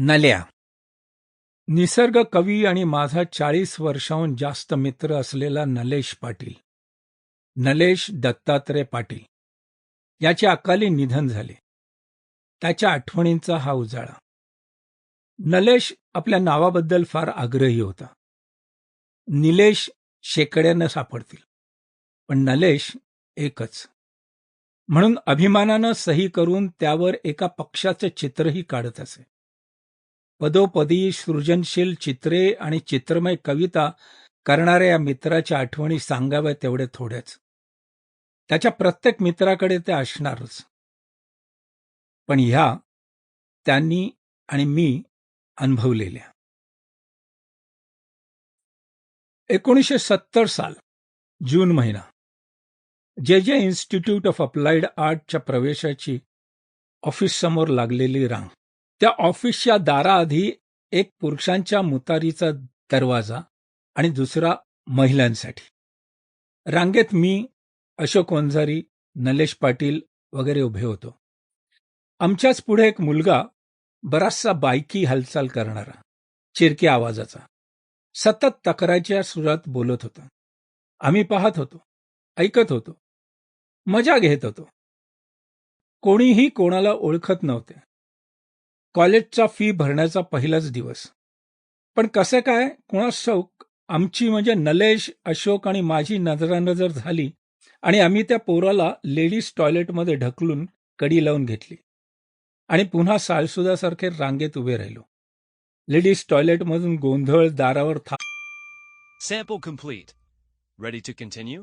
नल्या. निसर्ग कवी आणि माझा चाळीस वर्षाहून जास्त मित्र असलेला नलेश पाटील. नलेश दत्तात्रय पाटील. याचे अकाली निधन झाले. त्याच्या आठवणींचा हा उजाळा. नलेश आपल्या नावाबद्दल फार आग्रही होता. निलेश शेकड्यानं सापडतील. पण नलेश एकच. म्हणून अभिमानानं सही करून त्यावर एका पक्षाचं चित्रही काढत असे. पदोपदी सृजनशील चित्रे आणि चित्रमय कविता करणाऱ्या या मित्राच्या आठवणी सांगाव्या तेवढे थोड्याच त्याच्या प्रत्येक मित्राकडे ते असणारच. पण ह्या त्यांनी आणि मी अनुभवलेल्या. एकोणीसशे सत्तर साल जून महिना. जे जे इन्स्टिट्यूट ऑफ अप्लाइड आर्टच्या प्रवेशाची ऑफिस समोर लागलेली रांग. त्या ऑफिसच्या दाराआधी एक पुरुषांच्या मुतारीचा दरवाजा आणि दुसरा महिलांसाठी. रांगेत मी अशोक वंजारी नलेश पाटील वगैरे उभे होतो. आमच्याच पुढे एक मुलगा बराचसा बायकी हालचाल करणारा चिरक्या आवाजाचा. सतत तक्राच्या सुरात बोलत होता. आम्ही पाहत होतो ऐकत होतो मजा घेत होतो. कोणीही कोणाला ओळखत नव्हते. कॉलेजचा फी भरण्याचा पहिलाच दिवस पण कसं काय कुणास शौक आमची म्हणजे नलेश अशोक आणि माझी नजरानजर झाली आणि आम्ही त्या पोराला लेडीज टॉयलेटमध्ये ढकलून कडी लावून घेतली आणि पुन्हा सालसुदासारखे रांगेत उभे राहिलो लेडीज टॉयलेटमधून गोंधळ दारावर था Sample complete. Ready to continue?